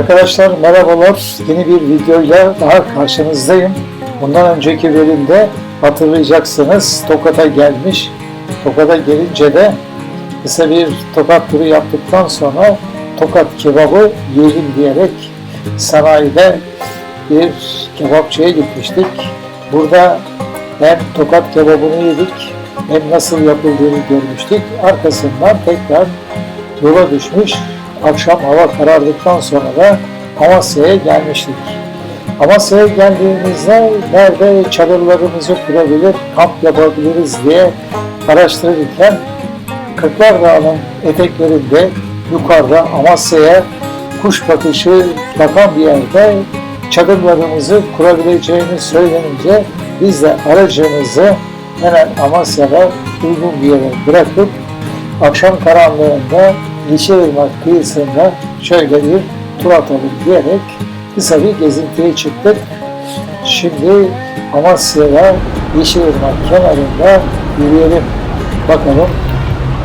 Arkadaşlar merhabalar. Yeni bir videoyla daha karşınızdayım. Bundan önceki bölümde hatırlayacaksınız Tokat'a gelmiş. Tokat'a gelince de kısa bir Tokat turu yaptıktan sonra Tokat kebabı yiyelim diyerek sanayide bir kebapçıya gitmiştik. Burada hem Tokat kebabını yedik hem nasıl yapıldığını görmüştük. Arkasından tekrar yola düşmüş. Akşam hava karardıktan sonra da Amasya'ya gelmiştik. Amasya'ya geldiğimizde nerede çadırlarımızı kurabilir, kamp yapabiliriz diye araştırırken Kırklar Dağı'nın eteklerinde yukarıda Amasya'ya kuş bakışı bakan bir yerde çadırlarımızı kurabileceğini söylenince biz de aracımızı hemen Amasya'da uygun bir yere bırakıp akşam karanlığında Yeşilırmak kıyısında şöyle bir tur atalım diyerek kısa bir gezintiye çıktık. Şimdi Amasya'ya Yeşilırmak kenarında yürüyelim. Bakalım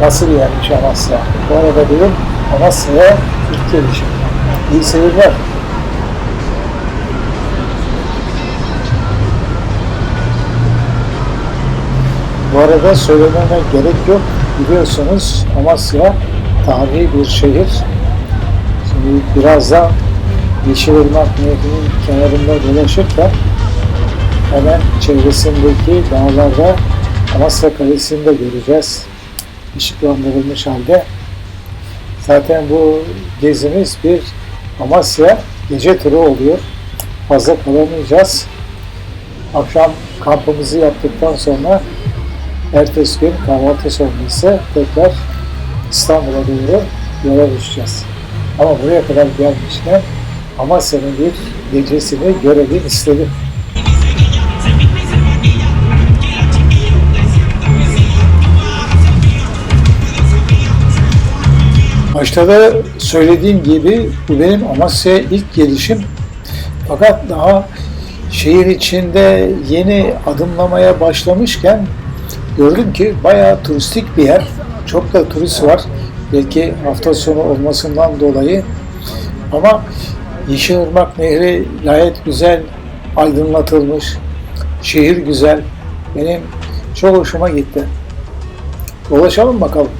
nasıl bir yermiş Amasya. Bu arada benim Amasya'ya ilk gelişim. İyi seyirler. Bu arada söylememe gerek yok. Biliyorsunuz Amasya tarihi bir şehir. Şimdi birazdan Yeşilırmak Nehri'nin kenarında dolaşırken hemen çevresindeki dağlarda Amasya Kalesi'ni de göreceğiz. Işıklandırılmış halde. Zaten bu gezimiz bir Amasya gece turu oluyor. Fazla kalamayacağız. Akşam kampımızı yaptıktan sonra ertesi gün kahvaltı sonrası tekrar İstanbul'a doğru yola düşeceğiz. Ama buraya kadar gelmişken Amasya'nın bir gecesini görelim istedim. Başta da söylediğim gibi bu benim Amasya'ya ilk gelişim. Fakat daha şehir içinde yeni adımlamaya başlamışken gördüm ki bayağı turistik bir yer. Çok da turist var. Belki hafta sonu olmasından dolayı. Ama Yeşilırmak Nehri gayet güzel aydınlatılmış. Şehir güzel. Benim çok hoşuma gitti. Dolaşalım bakalım.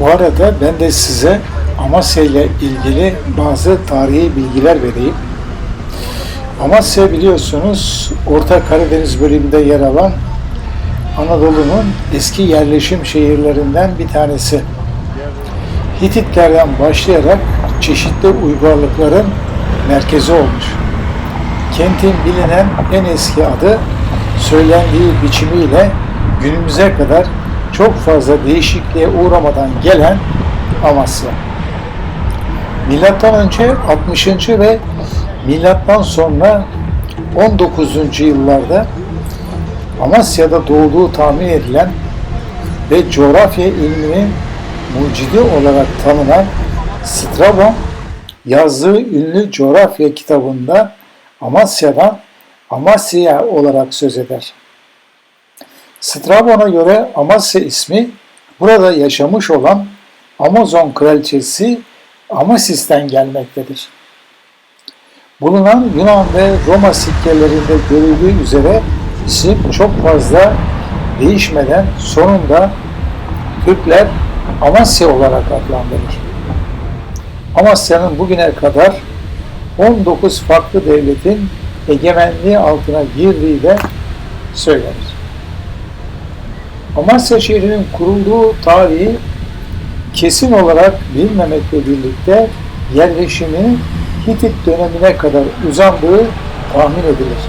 Bu arada ben de size Amasya ile ilgili bazı tarihi bilgiler vereyim. Amasya biliyorsunuz Orta Karadeniz bölümünde yer alan Anadolu'nun eski yerleşim şehirlerinden bir tanesi. Hititlerden başlayarak çeşitli uygarlıkların merkezi olmuş. Kentin bilinen en eski adı söylendiği biçimiyle günümüze kadar çok fazla değişikliğe uğramadan gelen Amasya. Milattan önce 60. ve milattan sonra 19. yıllarda Amasya'da doğduğu tahmin edilen ve coğrafya ilminin mucidi olarak tanınan Strabon yazdığı ünlü coğrafya kitabında Amasya'dan Amasya olarak söz eder. Strabon'a göre Amasya ismi burada yaşamış olan Amazon kraliçesi Amasis'ten gelmektedir. Bulunan Yunan ve Roma sikkelerinde görüldüğü üzere isim çok fazla değişmeden sonunda Türkler Amasya olarak adlandırır. Amasya'nın bugüne kadar 19 farklı devletin egemenliği altına girdiği de söylenir. Amasya şehrinin kurulduğu tarihi kesin olarak bilinmemekle birlikte yerleşimi Hitit dönemine kadar uzandığı tahmin edilir.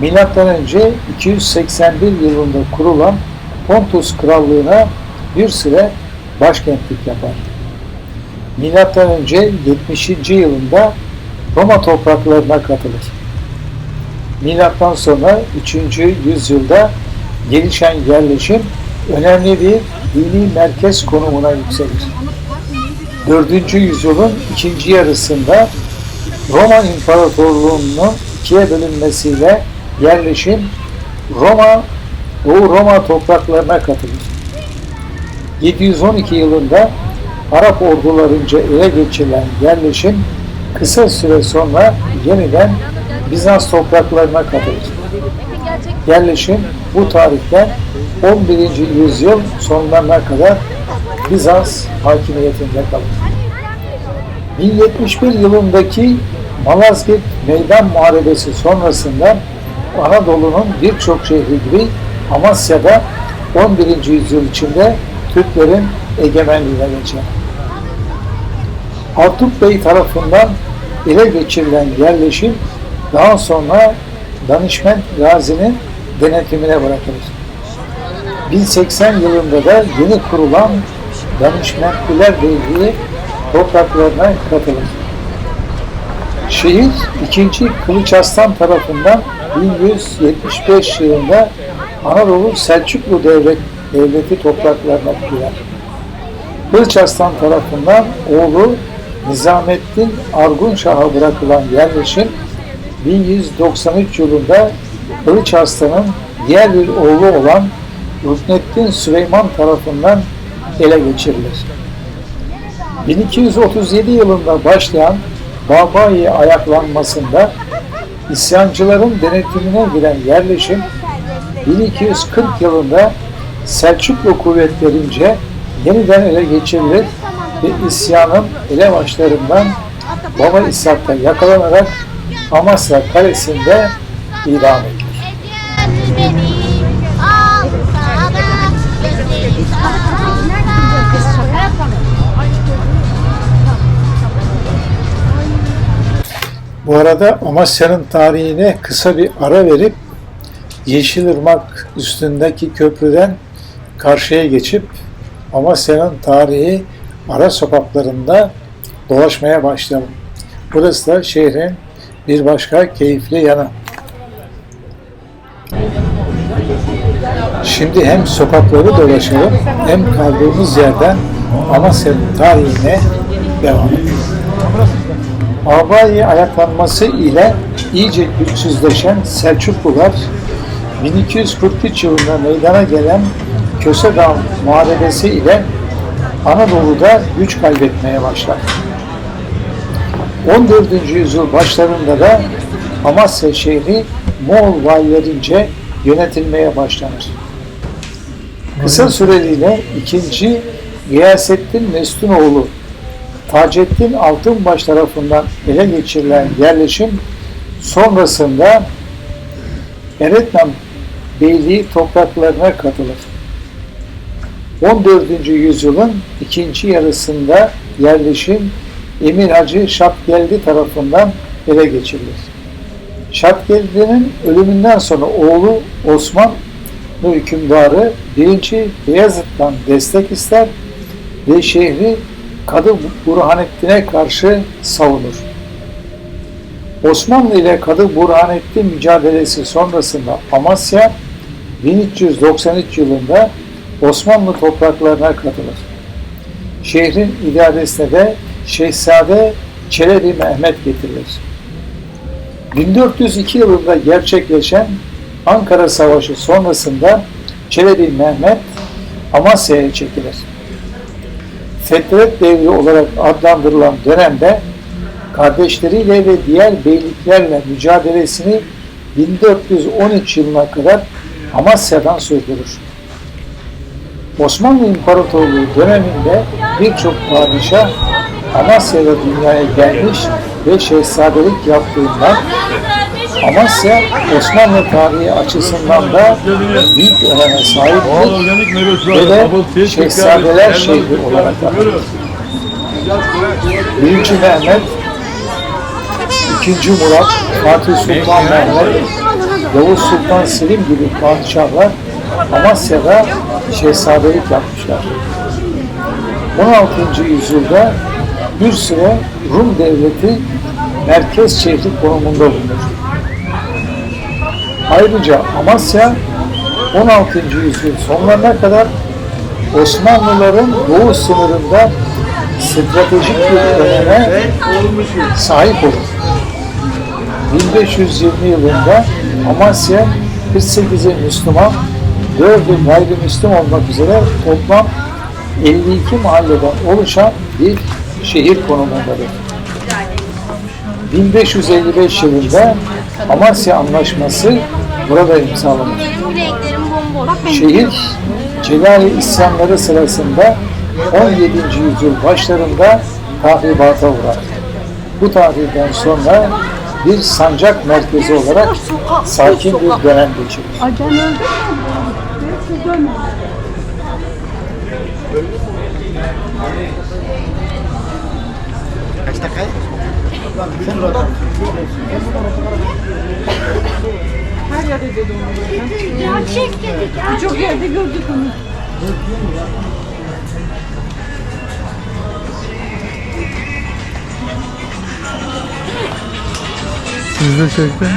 Milattan önce 281 yılında kurulan Pontus Krallığı'na bir süre başkentlik yapar. Milattan önce 70. yılında Roma topraklarına katılır. Milattan sonra 3. yüzyılda gelişen yerleşim önemli bir dini merkez konumuna yükselir. 4. yüzyılın ikinci yarısında Roma İmparatorluğu'nun ikiye bölünmesiyle yerleşim Roma, Doğu Roma topraklarına katılır. 712 yılında Arap ordularınca ele geçirilen yerleşim kısa süre sonra yeniden Bizans topraklarına katılır. Yerleşim bu tarihten 11. yüzyıl sonlarına kadar Bizans hakimiyetinde kalır. 1071 yılındaki Malazgirt Meydan Muharebesi sonrasında Anadolu'nun birçok şehri gibi Amasya'da 11. yüzyıl içinde Türklerin egemenliğine geçer. Artuk Bey tarafından ele geçirilen yerleşim daha sonra Danışment Gazi'nin denetimine bırakılır. 1080 yılında da yeni kurulan Danışmentliler Beyliği topraklarına katılır. Şehir 2. Kılıç Arslan tarafından 1175 yılında Anadolu Selçuklu Devlet, Devleti topraklarına girer. Kılıç Arslan tarafından oğlu Nizamettin Argun Şah'a bırakılan yerleşim 1193 yılında Kılıç Arslan'ın diğer bir oğlu olan Ruknettin Süleyman tarafından ele geçirilir. 1237 yılında başlayan Babayi ayaklanmasında isyancıların denetimine giren yerleşim 1240 yılında Selçuklu kuvvetlerince yeniden ele geçirilir ve isyanın elebaşlarından Baba İshak'ta yakalanarak Amasya Kalesi'nde idam edilir. Bu arada Amasya'nın tarihine kısa bir ara verip Yeşilırmak üstündeki köprüden karşıya geçip Amasya'nın tarihi ara sokaklarında dolaşmaya başlayalım. Burası da şehrin bir başka keyifli yanı. Şimdi hem sokakları dolaşalım hem kaldığımız yerden Amasya'nın tarihine devam edelim. Abayi ayaklanması ile iyice güçsüzleşen Selçuklular 1243 yılında meydana gelen Köse Dağ Muharebesi ile Anadolu'da güç kaybetmeye başlar. 14. yüzyıl başlarında da Amasya şehri Moğol valilerince yönetilmeye başlanır. Kısa süreliğine 2. Giyasettin Mestunoğlu Taceddin Altınbaş tarafından ele geçirilen yerleşim sonrasında Eretnam Beyliği topraklarına katılır. 14. yüzyılın ikinci yarısında yerleşim Emir Hacı Şapgeldi tarafından ele geçirilir. Şapgeldi'nin ölümünden sonra oğlu Osmanlı hükümdarı 1. Beyazıt'tan destek ister ve şehri Kadı Burhanettin'e karşı savunur. Osmanlı ile Kadı Burhanettin mücadelesi sonrasında Amasya 1393 yılında Osmanlı topraklarına katılır. Şehrin idaresine de Şehzade Çelebi Mehmet getirilir. 1402 yılında gerçekleşen Ankara Savaşı sonrasında Çelebi Mehmet Amasya'ya çekilir. Fetret devri olarak adlandırılan dönemde kardeşleriyle ve diğer beyliklerle mücadelesini 1413 yılına kadar Amasya'dan sürdürür. Osmanlı İmparatorluğu döneminde birçok padişah Amasya'da dünyaya gelmiş ve şehzadelik yaptığından Amasya Osmanlı tarihi açısından da büyük öneme sahiptir ve de şehzadeler şehri olarak anılır. Birinci Mehmet, ikinci Murat, Fatih Sultan Mehmet, Yavuz Sultan Selim gibi padişahlar Amasya'da şehzadelik yapmışlar. 16. yüzyılda bir süre Rum devleti merkez şehri konumunda bulunur. Ayrıca Amasya 16. yüzyıl sonlarına kadar Osmanlıların doğu sınırında stratejik bir öneme sahip olur. 1520 yılında Amasya 48'i Müslüman, 4'ü gayrimüslim olmak üzere toplam 52 mahalleden oluşan bir şehir konumundadır. 1555 yılında Amasya Anlaşması burada imzalanır. Benim bileklerim bomboş. Şehir Celali isyanları sırasında 17. yüzyıl başlarında tahribata uğrar. Bu tahripten sonra bir sancak merkezi olarak sakin bir dönem geçirir. Ya çek dedik ya. Çok yerde gördük onu. Siz de çektin.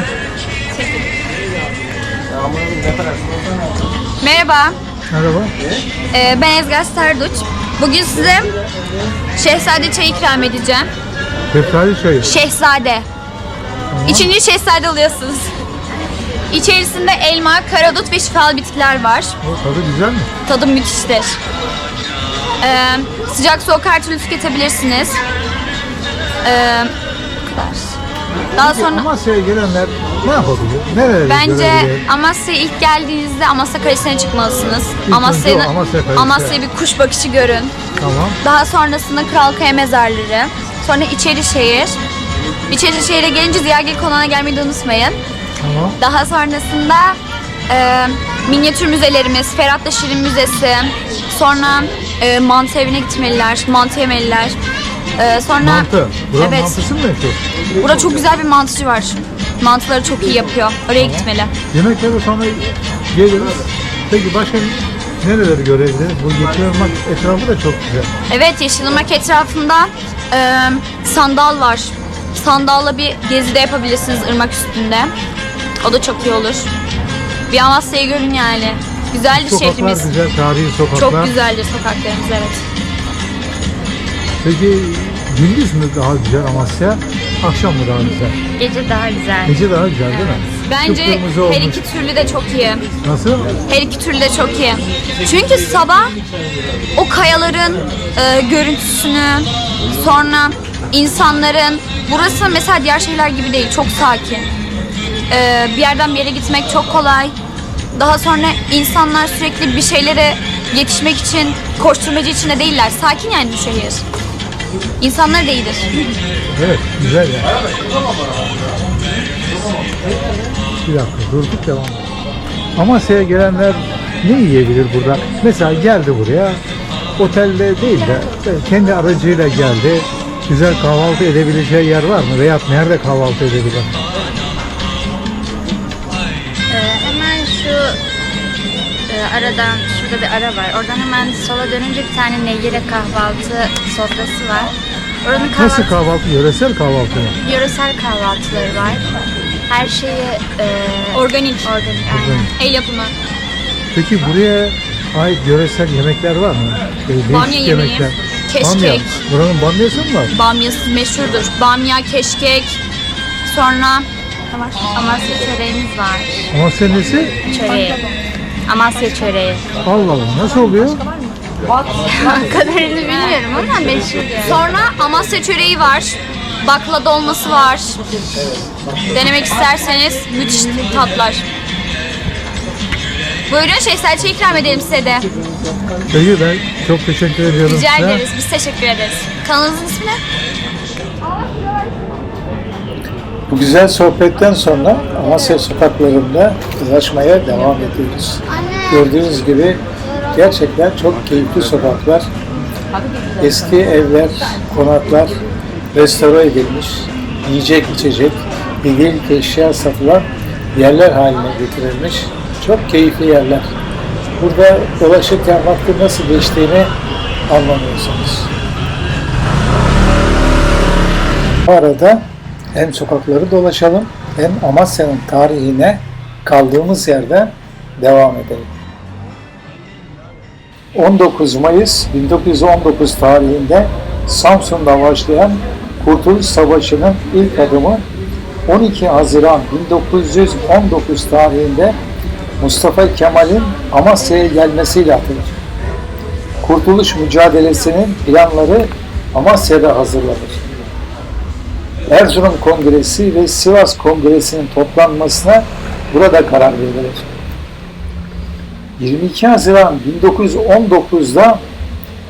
Merhaba, Merhaba. ee, ben Ezgar Serduç. Bugün size şehzade çay ikram edeceğim. Şeftali çayı. Şehzade. İçince şehzade oluyorsunuz. İçerisinde elma, karadut ve şifalı bitkiler var. O tadı güzel mi? Tadı müthiştir. Ee, sıcak soğuk her türlü tüketebilirsiniz. Ee, bu kadar. Daha sonra Amasya'ya gelenler ne yapabilir? Nerelere bence görebilir? Amasya'ya ilk geldiğinizde Amasya Kalesi'ne çıkmalısınız. önce Amasya'nın o Amasya Kalesi. Amasya'ya bir kuş bakışı görün. Tamam. Daha sonrasında Kralkaya mezarları. Sonra İçerişehir. İçerişehir'e gelince Ziyagil Konağı'na gelmeyi de unutmayın. Tamam. Daha sonrasında e, minyatür müzelerimiz, Ferhat'la Şirin Müzesi. Sonra e, mantı evine gitmeliler, mantı yemeliler. E, sonra Mantı. Buranın evet. mantısı mı meşhur? Burada çok güzel bir mantıcı var. Mantıları çok iyi yapıyor. Oraya gitmeli. Yemeklere sonra geliriz. Peki başka nereleri görebiliriz? Bu Yeşilırmak etrafı da çok güzel. Evet Yeşilırmak etrafında e, sandal var. Sandalla bir gezi de yapabilirsiniz ırmak üstünde. O da çok iyi olur. Bir Amasya'yı görün yani. Güzeldir Sokaklar şehrimiz. güzel, tarihi sokaklar. Çok güzeldir sokaklarımız evet. Peki gündüz mü daha güzel Amasya? Akşam mı daha güzel? Gece daha güzel. Gece daha güzel değil mi? Bence Kıpkırmızı her olmuş. iki türlü de çok iyi. Nasıl? Her iki türlü de çok iyi. Çünkü sabah o kayaların e, görüntüsünü sonra insanların burası mesela diğer şehirler gibi değil çok sakin. E, bir yerden bir yere gitmek çok kolay. Daha sonra insanlar sürekli bir şeylere yetişmek için koşturmacı içinde değiller. Sakin yani bu şehir. İnsanlar da iyidir. Evet, güzel yani. Bir dakika, durduk devam. Amasya'ya gelenler ne yiyebilir burada? Mesela geldi buraya, otelde değil de kendi aracıyla geldi. Güzel kahvaltı edebileceği yer var mı? Veya nerede kahvaltı edebilir? Aradan şurada bir ara var. Oradan hemen sola dönünce bir tane Neyyire kahvaltı sofrası var. Oranın kahvaltı, Nasıl kahvaltı? Yöresel kahvaltı mı? yöresel kahvaltıları var. Her şeyi e, Organik. organik. Aynen. El yapımı. Peki buraya ait yöresel yemekler var mı? Böyle değişik Bamya yemeği, keşkek. Bamya. Buranın bamyası mı var? Bamyası meşhurdur. Bamya, keşkek, sonra? Amasya çöreğimiz var. Amasya nesi? Çöreği. Amasya çöreği. Allah Allah. Nasıl oluyor? kadarını bilmiyorum ama meşhur yani. Sonra Amasya çöreği var. Bakla dolması var. Denemek isterseniz müthiş tatlar. Buyurun şehzade ikram edelim size de. Peki ben çok teşekkür ediyorum Rica size. ederiz. Biz teşekkür ederiz. Kanalınızın ismi ne? Bu güzel sohbetten sonra Amasya sokaklarında dolaşmaya devam ediyoruz. Gördüğünüz gibi gerçekten çok keyifli sokaklar. Eski evler, konaklar restore edilmiş, yiyecek içecek, hediyelik eşya satılan yerler haline getirilmiş. Çok keyifli yerler. Burada dolaşırken vaktin nasıl geçtiğini anlamıyorsunuz. Bu arada hem sokakları dolaşalım hem Amasya'nın tarihine kaldığımız yerden devam edelim. 19 Mayıs 1919 tarihinde Samsun'da başlayan Kurtuluş Savaşı'nın ilk adımı 12 Haziran 1919 tarihinde Mustafa Kemal'in Amasya'ya gelmesiyle atılır. Kurtuluş mücadelesinin planları Amasya'da hazırlanır. Erzurum Kongresi ve Sivas Kongresi'nin toplanmasına burada karar verilir. 22 Haziran 1919'da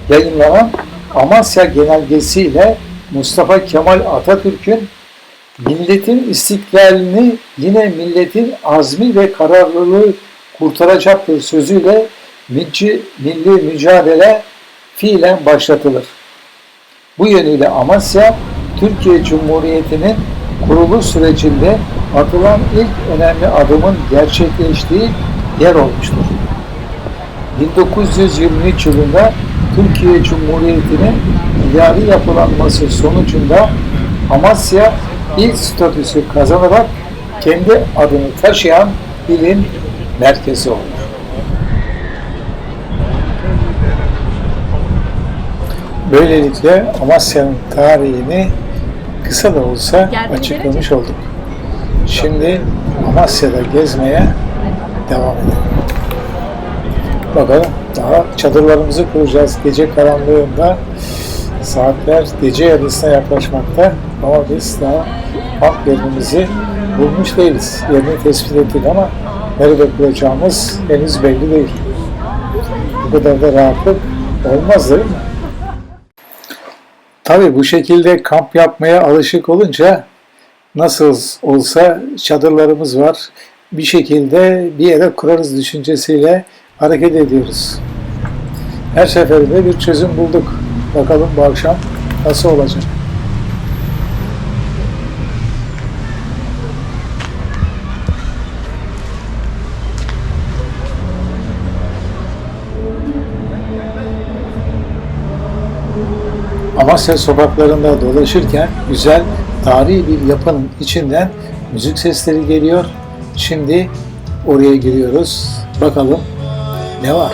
yayınlanan Amasya Genelgesi ile Mustafa Kemal Atatürk'ün milletin istiklalini yine milletin azmi ve kararlılığı kurtaracaktır sözüyle milli, milli mücadele fiilen başlatılır. Bu yönüyle Amasya, Türkiye Cumhuriyeti'nin kuruluş sürecinde atılan ilk önemli adımın gerçekleştiği yer olmuştur. 1923 yılında Türkiye Cumhuriyeti'nin idari yapılanması sonucunda Amasya il statüsü kazanarak kendi adını taşıyan ilin merkezi olur. Böylelikle Amasya'nın tarihini kısa da olsa açıklamış olduk. Şimdi Amasya'da gezmeye devam edelim. Bakalım daha çadırlarımızı kuracağız gece karanlığında. Saatler gece yarısına yaklaşmakta ama biz daha kamp yerimizi bulmuş değiliz. Yerini tespit ettik ama nerede kuracağımız henüz belli değil. Bu kadar da rahatlık olmaz değil mi? Tabii bu şekilde kamp yapmaya alışık olunca nasıl olsa çadırlarımız var. Bir şekilde bir yere kurarız düşüncesiyle hareket ediyoruz. Her seferinde bir çözüm bulduk. Bakalım bu akşam nasıl olacak? Amasya sokaklarında dolaşırken güzel tarihi bir yapının içinden müzik sesleri geliyor. Şimdi oraya giriyoruz. Bakalım ne var?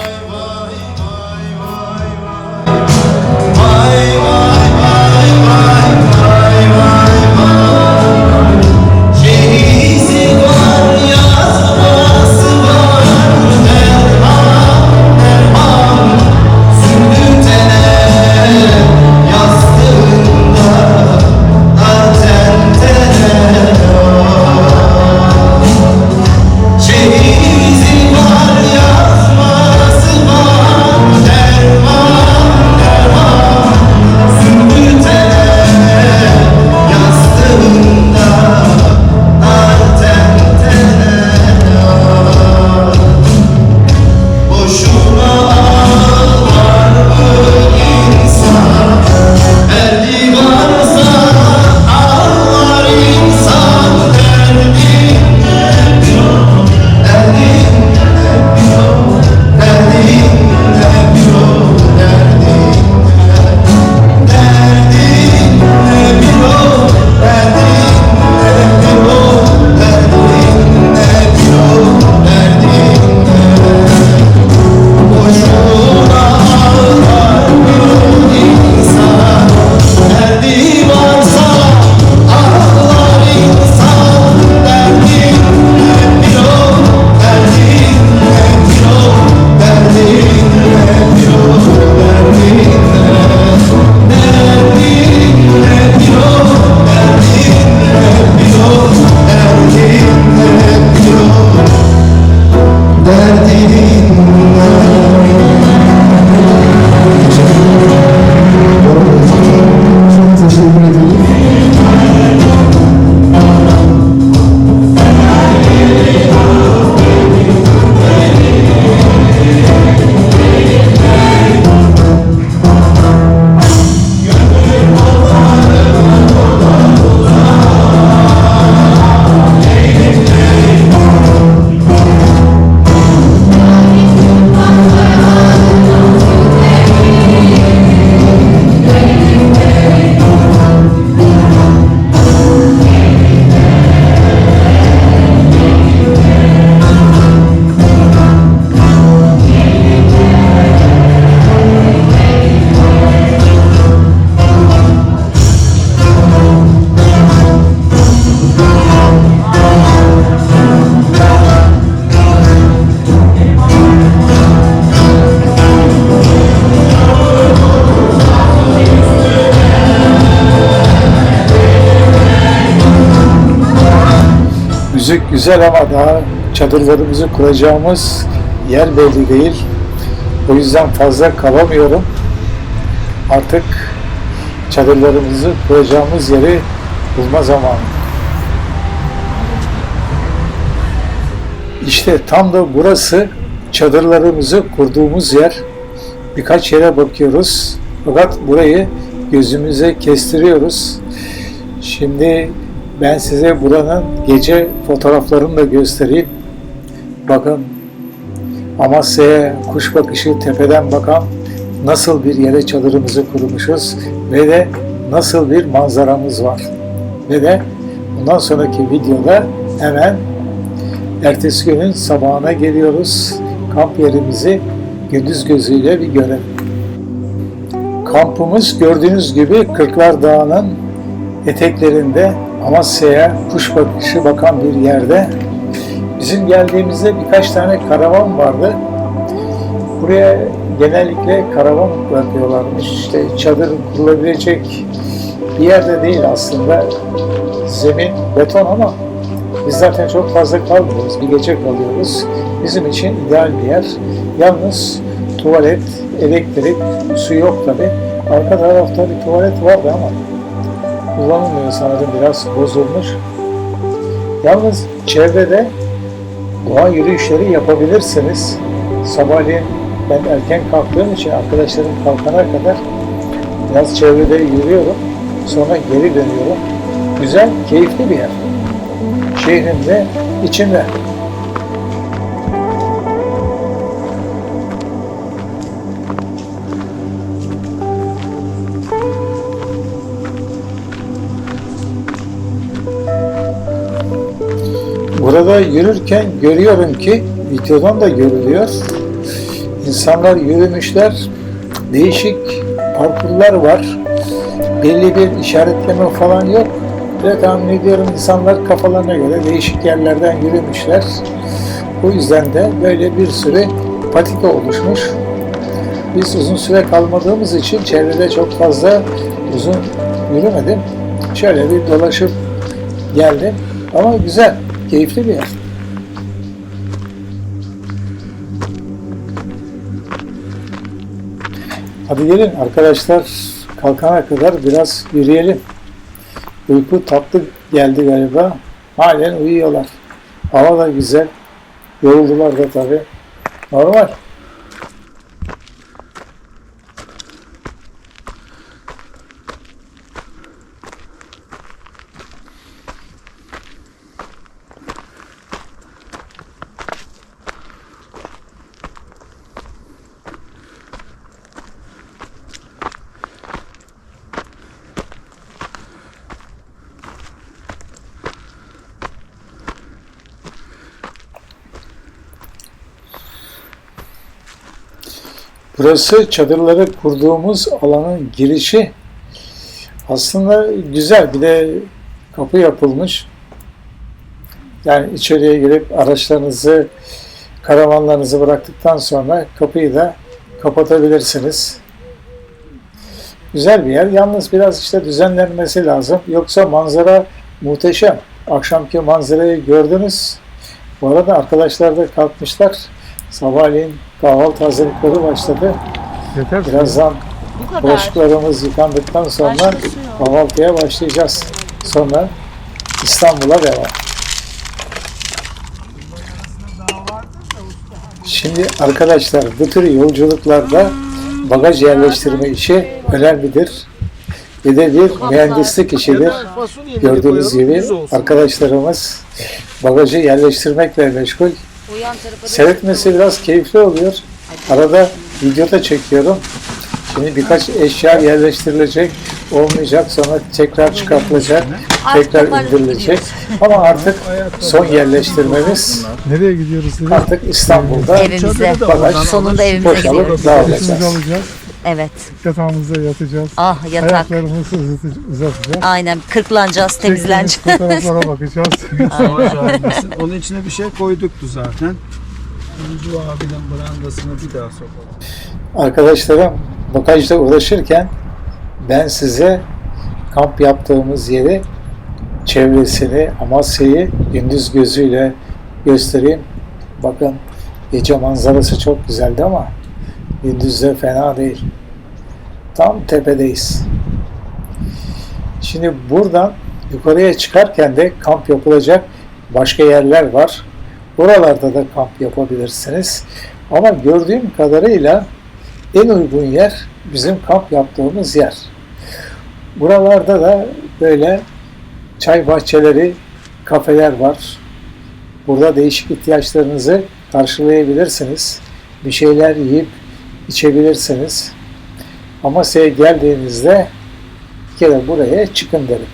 Güzel ama daha çadırlarımızı kuracağımız yer belli değil. O yüzden fazla kalamıyorum. Artık çadırlarımızı kuracağımız yeri bulma zamanı. İşte tam da burası çadırlarımızı kurduğumuz yer. Birkaç yere bakıyoruz. Fakat burayı gözümüze kestiriyoruz. Şimdi ben size buranın gece fotoğraflarını da göstereyim. Bakın Amasya'ya kuş bakışı tepeden bakan nasıl bir yere çadırımızı kurmuşuz ve de nasıl bir manzaramız var. Ve de bundan sonraki videoda hemen ertesi günün sabahına geliyoruz. Kamp yerimizi gündüz gözüyle bir görelim. Kampımız gördüğünüz gibi Kırklar Dağı'nın eteklerinde Amasya'ya kuş bakışı bakan bir yerde. Bizim geldiğimizde birkaç tane karavan vardı. Buraya genellikle karavan bırakıyorlarmış. İşte çadır kurulabilecek bir yerde değil aslında. Zemin beton ama biz zaten çok fazla kalmıyoruz. Bir gece kalıyoruz. Bizim için ideal bir yer. Yalnız tuvalet, elektrik, su yok tabi. Arka tarafta bir tuvalet vardı ama kullanılmıyor sanırım biraz bozulmuş. Yalnız çevrede doğa yürüyüşleri yapabilirsiniz. Sabahleyin ben erken kalktığım için arkadaşlarım kalkana kadar biraz çevrede yürüyorum. Sonra geri dönüyorum. Güzel, keyifli bir yer. Şehrin de içinde. Burada yürürken görüyorum ki videodan da görülüyor. İnsanlar yürümüşler. Değişik parkurlar var. Belli bir işaretleme falan yok. Ve tahmin ediyorum insanlar kafalarına göre değişik yerlerden yürümüşler. O yüzden de böyle bir sürü patika oluşmuş. Biz uzun süre kalmadığımız için çevrede çok fazla uzun yürümedim. Şöyle bir dolaşıp geldim. Ama güzel, keyifli bir yer. Hadi gelin arkadaşlar kalkana kadar biraz yürüyelim. Uyku tatlı geldi galiba. Halen uyuyorlar. Hava da güzel. Yoruldular da tabii. Normal. Burası çadırları kurduğumuz alanın girişi. Aslında güzel. Bir de kapı yapılmış. Yani içeriye girip araçlarınızı, karavanlarınızı bıraktıktan sonra kapıyı da kapatabilirsiniz. Güzel bir yer. Yalnız biraz işte düzenlenmesi lazım. Yoksa manzara muhteşem. Akşamki manzarayı gördünüz. Bu arada arkadaşlar da kalkmışlar. Sabahleyin kahvaltı hazırlıkları başladı. Yeter. Birazdan bulaşıklarımız yıkandıktan sonra kahvaltıya başlayacağız. Sonra İstanbul'a devam. Şimdi arkadaşlar bu tür yolculuklarda bagaj yerleştirme işi önemlidir. Bir de bir mühendislik işidir. Gördüğünüz gibi arkadaşlarımız bagajı yerleştirmekle meşgul. Seyretmesi biraz keyifli oluyor. Arada videoda çekiyorum. Şimdi birkaç eşya yerleştirilecek, olmayacak, sonra tekrar çıkartılacak, tekrar indirilecek. Ama artık son yerleştirmemiz Nereye gidiyoruz artık İstanbul'da Evimize. bagaj Sonunda evimize gidiyoruz. dağılacağız. Evet. Yatağımızda yatacağız. Ah yatak. Ayaklarımızı uzat- uzatacağız. Aynen kırklanacağız, temizleneceğiz. fotoğraflara bakacağız. Onun içine bir şey koyduktu zaten. Tuncu abinin brandasını bir daha sokalım. Arkadaşlarım bagajla uğraşırken ben size kamp yaptığımız yeri çevresini, Amasya'yı gündüz gözüyle göstereyim. Bakın gece manzarası çok güzeldi ama gündüz de fena değil. Tam tepedeyiz. Şimdi buradan yukarıya çıkarken de kamp yapılacak başka yerler var. Oralarda da kamp yapabilirsiniz. Ama gördüğüm kadarıyla en uygun yer bizim kamp yaptığımız yer. Buralarda da böyle çay bahçeleri, kafeler var. Burada değişik ihtiyaçlarınızı karşılayabilirsiniz. Bir şeyler yiyip içebilirsiniz. Amasya'ya geldiğinizde bir kere buraya çıkın derim.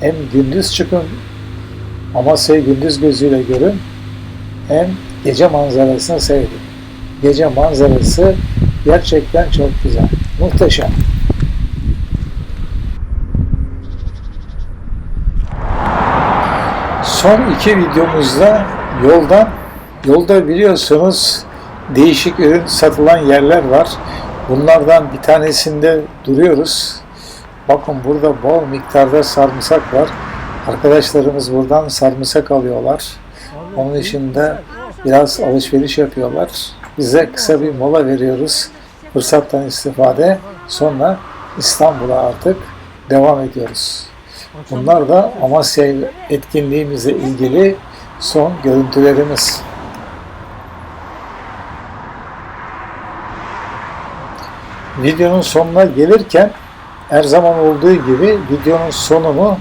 Hem gündüz çıkın, Amasya'yı gündüz gözüyle görün, hem gece manzarasını seyredin. Gece manzarası gerçekten çok güzel, muhteşem. Son iki videomuzda yoldan, yolda biliyorsunuz değişik ürün satılan yerler var. Bunlardan bir tanesinde duruyoruz. Bakın burada bol miktarda sarımsak var. Arkadaşlarımız buradan sarımsak alıyorlar. Onun için de biraz alışveriş yapıyorlar. Bize kısa bir mola veriyoruz. Fırsattan istifade. Sonra İstanbul'a artık devam ediyoruz. Bunlar da Amasya etkinliğimizle ilgili son görüntülerimiz. Videonun sonuna gelirken her zaman olduğu gibi videonun sonunu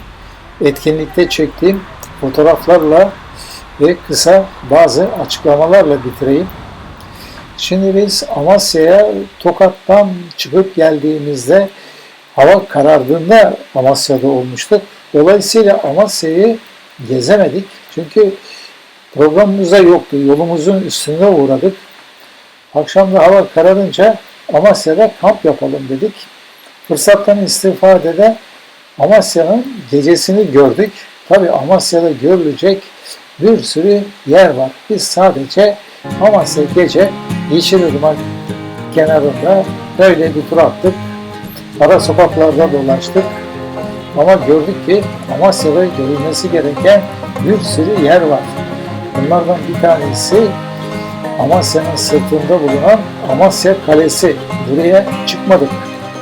etkinlikte çektiğim fotoğraflarla ve kısa bazı açıklamalarla bitireyim. Şimdi biz Amasya'ya Tokat'tan çıkıp geldiğimizde hava karardığında Amasya'da olmuştuk. Dolayısıyla Amasya'yı gezemedik. Çünkü programımızda yoktu. Yolumuzun üstünde uğradık. Akşam da hava kararınca Amasya'da kamp yapalım dedik. Fırsattan istifade de Amasya'nın gecesini gördük. Tabi Amasya'da görülecek bir sürü yer var. Biz sadece Amasya gece Yeşilırmak kenarında böyle bir tur attık. Ara sokaklarda dolaştık. Ama gördük ki Amasya'da görülmesi gereken bir sürü yer var. Bunlardan bir tanesi Amasya'nın sırtında bulunan Amasya Kalesi. Buraya çıkmadık.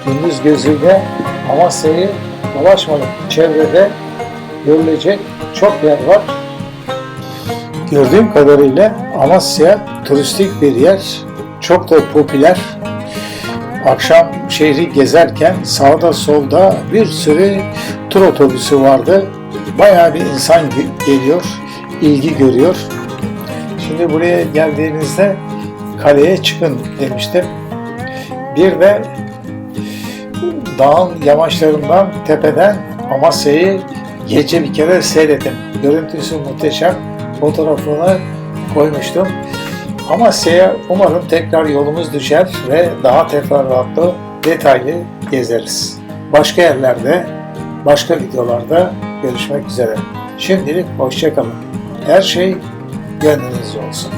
Gündüz gözüyle Amasya'yı dolaşmadık. Çevrede görülecek çok yer var. Gördüğüm kadarıyla Amasya turistik bir yer. Çok da popüler. Akşam şehri gezerken sağda solda bir sürü tur otobüsü vardı. Bayağı bir insan ge- geliyor, ilgi görüyor. Şimdi buraya geldiğinizde kaleye çıkın demiştim. Bir de dağın yamaçlarından, tepeden Amasya'yı gece bir kere seyredin. Görüntüsü muhteşem. Fotoğrafını koymuştum. Amasya'ya umarım tekrar yolumuz düşer ve daha teferruatlı, detaylı gezeriz. Başka yerlerde, başka videolarda görüşmek üzere. Şimdilik hoşçakalın. Her şey gönlünüzce olsun.